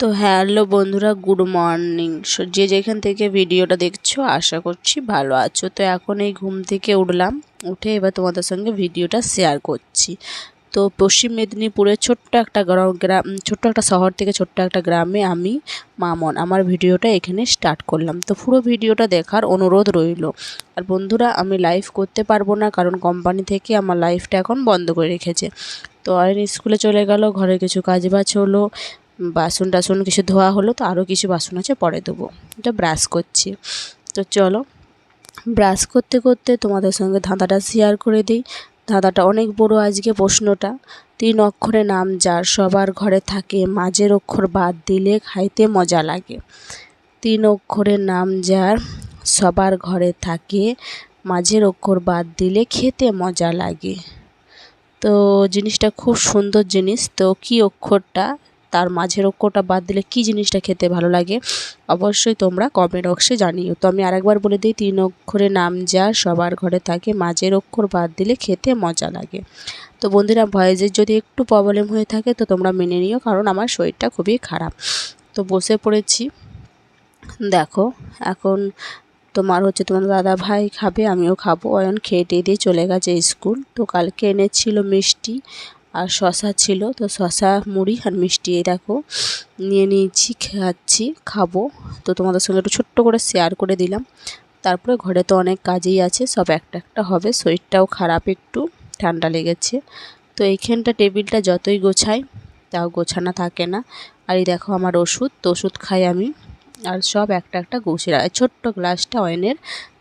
তো হ্যালো বন্ধুরা, good morning. So যে যেখান থেকে ভিডিওটা দেখছ, আশা করছি ভালো আছো। তো এখন এই ঘুম থেকে উঠলাম, উঠে এবার তোমাদের সঙ্গে ভিডিওটা শেয়ার করছি। তো পশ্চিম মেদিনীপুরের ছোট্ট একটা গ্রাম গ্রাম ছোট্ট একটা শহর থেকে ছোট্ট একটা গ্রামে আমি মামন, আমার ভিডিওটা এখানে স্টার্ট করলাম। তো পুরো ভিডিওটা দেখার অনুরোধ রইল। আর বন্ধুরা, আমি লাইভ করতে পারব না, কারণ কোম্পানি থেকে আমার লাইফটা এখন বন্ধ করে রেখেছে। তো আইন স্কুলে চলে গেল, ঘরে কিছু কাজ বাজ হলো বাসন টাসন কিছু ধোয়া হলো তো আরও কিছু বাসন আছে, পরে দেবো এটা ব্রাশ করছি। তো চলো ব্রাশ করতে করতে তোমাদের সঙ্গে ধাঁধাটা শেয়ার করে দিই। ধাঁধাটা অনেক বড় আজকে প্রশ্নটা। তিন অক্ষরে নাম যার, সবার ঘরে থাকে, মাঝের অক্ষর বাদ দিলে খাইতে মজা লাগে। তিন অক্ষরের নাম যার, সবার ঘরে থাকে, মাঝের অক্ষর বাদ দিলে খেতে মজা লাগে। তো জিনিসটা খুব সুন্দর জিনিস। তো কি অক্ষরটা? তার মাঝের অক্ষরটা বাদ দিলে কি জিনিসটা খেতে ভালো লাগে? অবশ্যই তোমরা কমেন্ট বক্সে জানিও। তো আমি আরেকবার বলে দিই, তিন অক্ষরে নাম যা সবার ঘরে থাকে, মাঝের অক্ষর বাদ দিলে খেতে মজা লাগে। তো বন্ধুরা ভয়েসের যদি একটু প্রবলেম হয়ে থাকে, তো তোমরা মেনে নিও, কারণ আমার শরীরটা খুবই খারাপ। তো বসে পড়েছি। দেখো, এখন তোমার হচ্ছে তোমার দাদা ভাই খাবে, আমিও খাব। অয়ন খেয়ে টেয়ে দিয়ে চলে গেছে স্কুল। তো কালকে এনেছিল মিষ্টি। আর শশা ছিল, তো শশা মুড়ি আর মিষ্টি দেখো, নিয়ে নিয়েছি, খাচ্ছি, খাব। তো তোমাদের সঙ্গে একটু ছোট্ট করে শেয়ার করে দিলাম। তারপরে ঘরে তো অনেক কাজেই আছে, সব একটা একটা হবে, শরীরটাও খারাপ একটু, ঠান্ডা লেগেছে। তো এইখানটা টেবিলটা যতই গোছাই, তাও গোছানো থাকে না। আর এই দেখো আমার ওষুধ, তো ওষুধ খাই আমি। আর সব একটা একটা গুছিয়ে রাখে। ছোট্ট গ্লাসটা অয়নের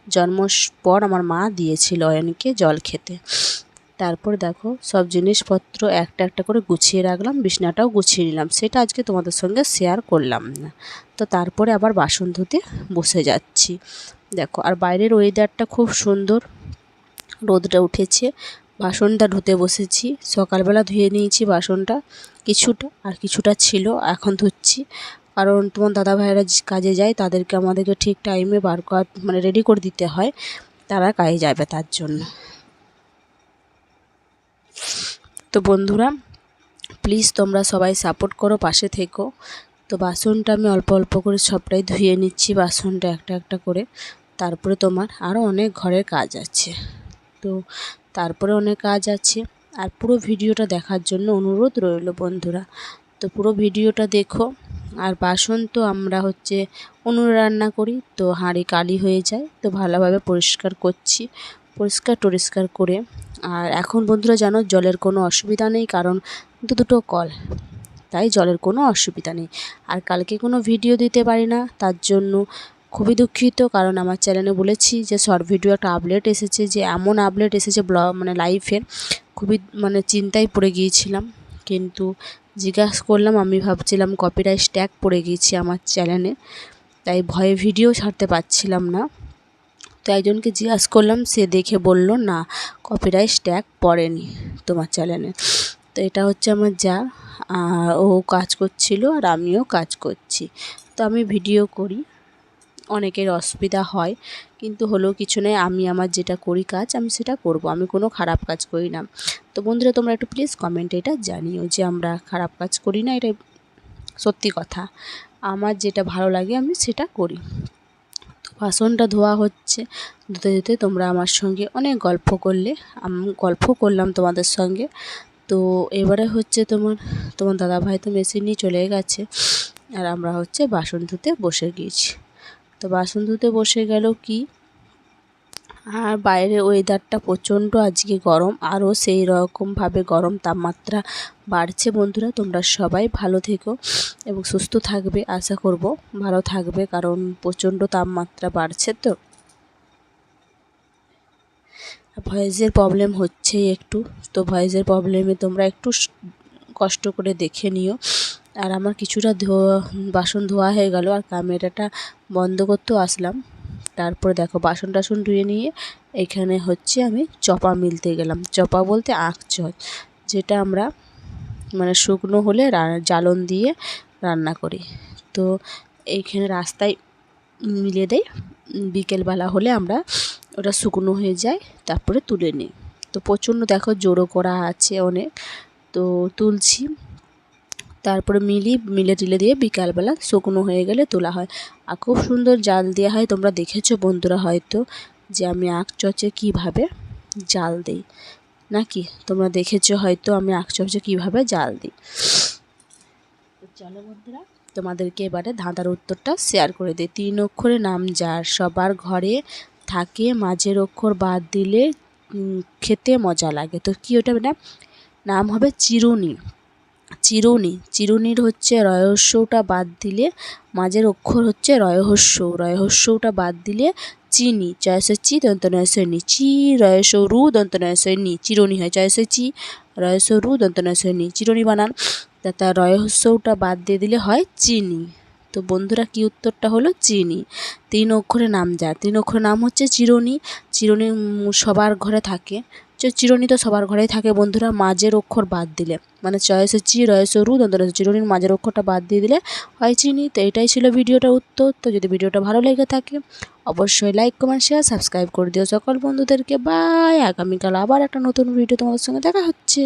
জন্ম পর আমার মা দিয়েছিল অয়নকে জল খেতে। তারপর দেখো, সব জিনিসপত্র একটা একটা করে গুছিয়ে রাখলাম, বিছনাটাও গুছিয়ে নিলাম। সেটা আজকে তোমাদের সঙ্গে শেয়ার করলাম না। তো তারপরে আবার বাসন ধুতে বসে যাচ্ছি। দেখো, আর বাইরের ওয়েদারটা খুব সুন্দর। রোদটা উঠেছে। বাসনটা ধুতে বসেছি। সকালবেলা ধুয়ে নিয়েছি বাসনটা। কিছুটা, আর কিছুটা ছিল, এখন ধুচ্ছি। কারণ তোমার দাদা ভাইয়েরা কাজে যায়, তাদেরকে আমাদেরকে ঠিক টাইমে বার করা মানে রেডি করে দিতে হয়। তারা কাজে যাবে তার জন্য। তো বন্ধুরা প্লিজ তোমরা সবাই সাপোর্ট করো, পাশে থেকো। তো বাসনটা আমি অল্প অল্প করে সবটাই ধুয়ে নিচ্ছি, বাসনটা একটা একটা করে। তারপরে তোমার আরও অনেক ঘরের কাজ আছে। তো তারপরে অনেক কাজ আছে। আর পুরো ভিডিওটা দেখার জন্য অনুরোধ রইল বন্ধুরা। তো পুরো ভিডিওটা দেখো। আর বাসন তো আমরা হচ্ছে উনুনে রান্না করি, তো হাঁড়ি কালি হয়ে যায়, তো ভালোভাবে পরিষ্কার করছি। পরিষ্কার টরিষ্কার করে। আর এখন বন্ধুরা জানো, জলের কোনো অসুবিধা নেই, কারণ দু দুটো কল। তাই জলের কোনো অসুবিধা নেই। আর কালকে কোনো ভিডিও দিতে পারি না, তার জন্য খুবই দুঃখিত, কারণ আমার চ্যানেলে বলেছি যে শর্ট ভিডিও একটা আপডেট এসেছে, যে এমন আপডেট এসেছে ব্লগ মানে লাইফের খুবই মানে চিন্তায় পড়ে গিয়েছিলাম, কিন্তু জিজ্ঞাসা করলাম, আমি ভাবছিলাম কপিরাইট স্ট্যাগ পড়ে গিয়েছি আমার চ্যানেলে। তাই ভয়ে ভিডিও ছাড়তে পারছিলাম না। তো একজনকে জিজ্ঞাসা করলাম, সে দেখে বলল, না কপিরাইট স্ট্যাগ পড়েনি তোমার চ্যানেলে তো এটা হচ্ছে আমার যা ও কাজ করছিল আর আমিও কাজ করছি। তো আমি ভিডিও করি, অনেকের অসুবিধা হয়, কিন্তু হলেও কিছু নেই, আমি আমার যেটা করি কাজ, আমি সেটা করব, আমি কোনো খারাপ কাজ করি না। তো বন্ধুরা, তোমরা একটু প্লিজ কমেন্টে এটা জানিও যে আমরা খারাপ কাজ করি না, এটা সত্যি কথা। আমার যেটা ভালো লাগে, আমি সেটা করি। বাসনটা ধোয়া হচ্ছে। ধুতে ধুতে তোমরা আমার সঙ্গে অনেক গল্প করলে। গল্প করলাম তোমাদের সঙ্গে। তো এবারে হচ্ছে তোমার তোমার দাদাভাই তো মেশিন নিয়ে চলে গেছে। আর আমরা হচ্ছে বাসন ধুতে বসে গিয়েছি। তো বাসন ধুতে বসে গেল কি? আর বাইরের ওয়েদারটা প্রচণ্ড আজকে গরম, আরও সেই রকমভাবে গরম তাপমাত্রা বাড়ছে বন্ধুরা, তোমরা সবাই ভালো থেকো এবং সুস্থ থাকবে আশা করব, ভালো থাকবে কারণ প্রচণ্ড তাপমাত্রা বাড়ছে তো। ভয়েসের প্রবলেম হচ্ছে একটু, তো ভয়েসের প্রবলেমে তোমরা একটু কষ্ট করে দেখে নিও। আর আমার কিছুটা ধোয়া, বাসন ধোয়া হয়ে গেল আর ক্যামেরাটা বন্ধ করতেও আসলাম। তারপরে দেখো বাসন টাসন ধুয়ে নিয়ে এখানে হচ্ছে আমি চপা মিলতে গেলাম। চপা বলতে আখ চল যেটা আমরা মানে শুকনো হলে জ্বালন দিয়ে রান্না করি। তো এইখানে রাস্তায় মিলে দেয় বিকেলবেলা হলে আমরা ওটা শুকনো হয়ে যায়, তারপরে তুলে নিই। তো প্রচণ্ড দেখো জোরো করা আছে অনেক, তো তুলছি। তারপরে মিলি মিলে টিলে দিয়ে বিকালবেলা শুকনো হয়ে গেলে তোলা হয়। আর খুব সুন্দর জাল দেওয়া হয়, তোমরা দেখেছ বন্ধুরা হয়তো যে আমি আখ চচে কীভাবে জাল দিই। নাকি? তোমরা দেখেছ হয়তো আমি আখ চচে কীভাবে জাল দিই। চলো বন্ধুরা, তোমাদেরকে এবারে ধাঁধার উত্তরটা শেয়ার করে দিই। তিন অক্ষরে নাম যার, সবার ঘরে থাকে, মাঝের অক্ষর বাদ দিলে খেতে মজা লাগে। তো কী ওটা না নাম হবে চিরুনি। চিরুনি। চিরুনির হচ্ছে রহস্যটা বাদ দিলে, মাঝের অক্ষর হচ্ছে রহস্য। রহস্যটা বাদ দিলে চিনি চয়সে চি দন্ত নয়সে নি চি রয়স রু দন্ত নয়সে নি চিরুনি হয় চয়সে চি রয়স রু দন্ত নয়সে নি চিরুনি বানান। তা তার রহস্যটা বাদ দিয়ে দিলে হয় চিনি। তো বন্ধুরা, কি উত্তরটা হলো? চিনি। তিন অক্ষরে নাম যার তিন অক্ষরের নাম হচ্ছে চিরুনি। চিরুনি সবার ঘরে থাকে। যে চিরুনি তো সবার ঘরেই থাকে বন্ধুরা, মাঝের অক্ষর বাদ দিলে। মানে চয়েসে চি রয়েছে রু দন্ত রয়েছে চিরুনির মাঝের অক্ষরটা বাদ দিয়ে দিলে হয় চিনি। তো এটাই ছিল ভিডিওটার উত্তর। তো যদি ভিডিওটা ভালো লেগে থাকে, অবশ্যই লাইক কমেন্ট শেয়ার সাবস্ক্রাইব করে দিও সকল বন্ধুদেরকে। বাই আগামীকাল আবার একটা নতুন ভিডিও তোমাদের সঙ্গে দেখা হচ্ছে।